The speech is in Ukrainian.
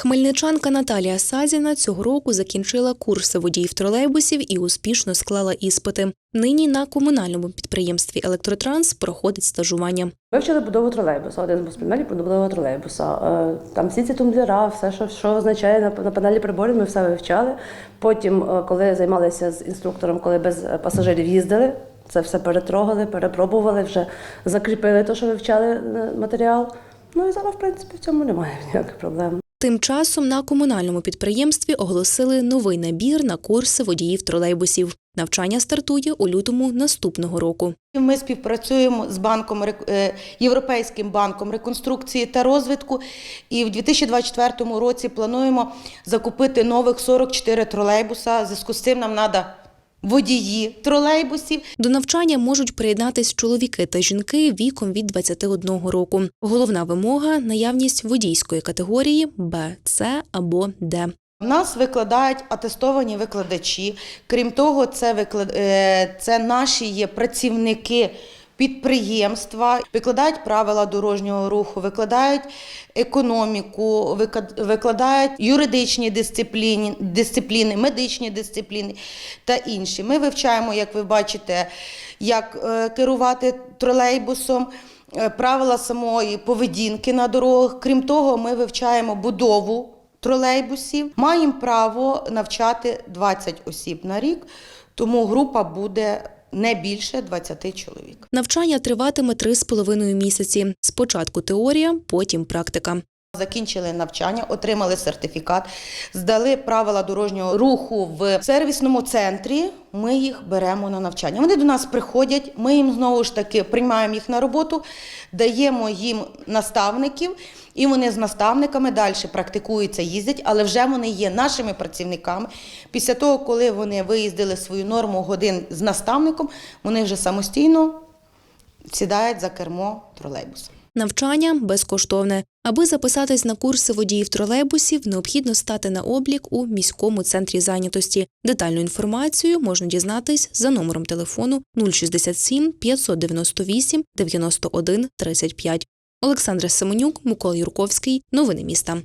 Хмельничанка Наталія Сазіна цього року закінчила курси водіїв тролейбусів і успішно склала іспити. Нині на комунальному підприємстві Електротранс проходить стажування. Вивчили будову тролейбуса, один з панелі будови тролейбуса. Е, Там всі ці тумблера, все, що, що означає на, на панелі приборів, ми все вивчали. Потім, е, коли займалися з інструктором, коли без е, пасажирів їздили, це все перетрогали, перепробували, вже закріпили те, що вивчали матеріал. Ну і зараз, в принципі, в цьому немає ніяких проблем. Тим часом на комунальному підприємстві оголосили новий набір на курси водіїв тролейбусів. Навчання стартує у лютому наступного року. Ми співпрацюємо з банком е, Європейським банком реконструкції та розвитку. І в 2024 році плануємо закупити нових 44 тролейбуса. Зв'язку з цим нам треба водії тролейбусів. До навчання можуть приєднатись чоловіки та жінки віком від 21 року. Головна вимога наявність водійської категорії Б, С або Д. У нас викладають атестовані викладачі. Крім того, це, виклад... е, це наші є працівники підприємства, викладають правила дорожнього руху, викладають економіку, викладають юридичні дисципліни, дисципліни, медичні дисципліни та інші. Ми вивчаємо, як ви бачите, як е, керувати тролейбусом. е, Правила самої поведінки на дорогах. Крім того, ми вивчаємо будову тролейбусів. Маємо право навчати 20 осіб на рік, тому група буде не більше 20 чоловік. Навчання триватиме три з половиною місяці. Спочатку теорія, потім практика. Закінчили навчання, отримали сертифікат, здали правила дорожнього руху в сервісному центрі. Ми їх беремо на навчання. Вони до нас приходять, ми їм знову ж таки приймаємо їх на роботу, даємо їм наставників, і вони з наставниками далі практикуються, їздять, але вже вони є нашими працівниками. Після того, коли вони виїздили свою норму годин з наставником, вони вже самостійно сідають за кермо тролейбуса. Навчання безкоштовне. Аби записатись на курси водіїв тролейбусів, необхідно стати на облік у міському центрі зайнятості. Детальну інформацію можна дізнатись за номером телефону 067 598 91 35. Олександра Семенюк, Микола Юрковський. Новини міста.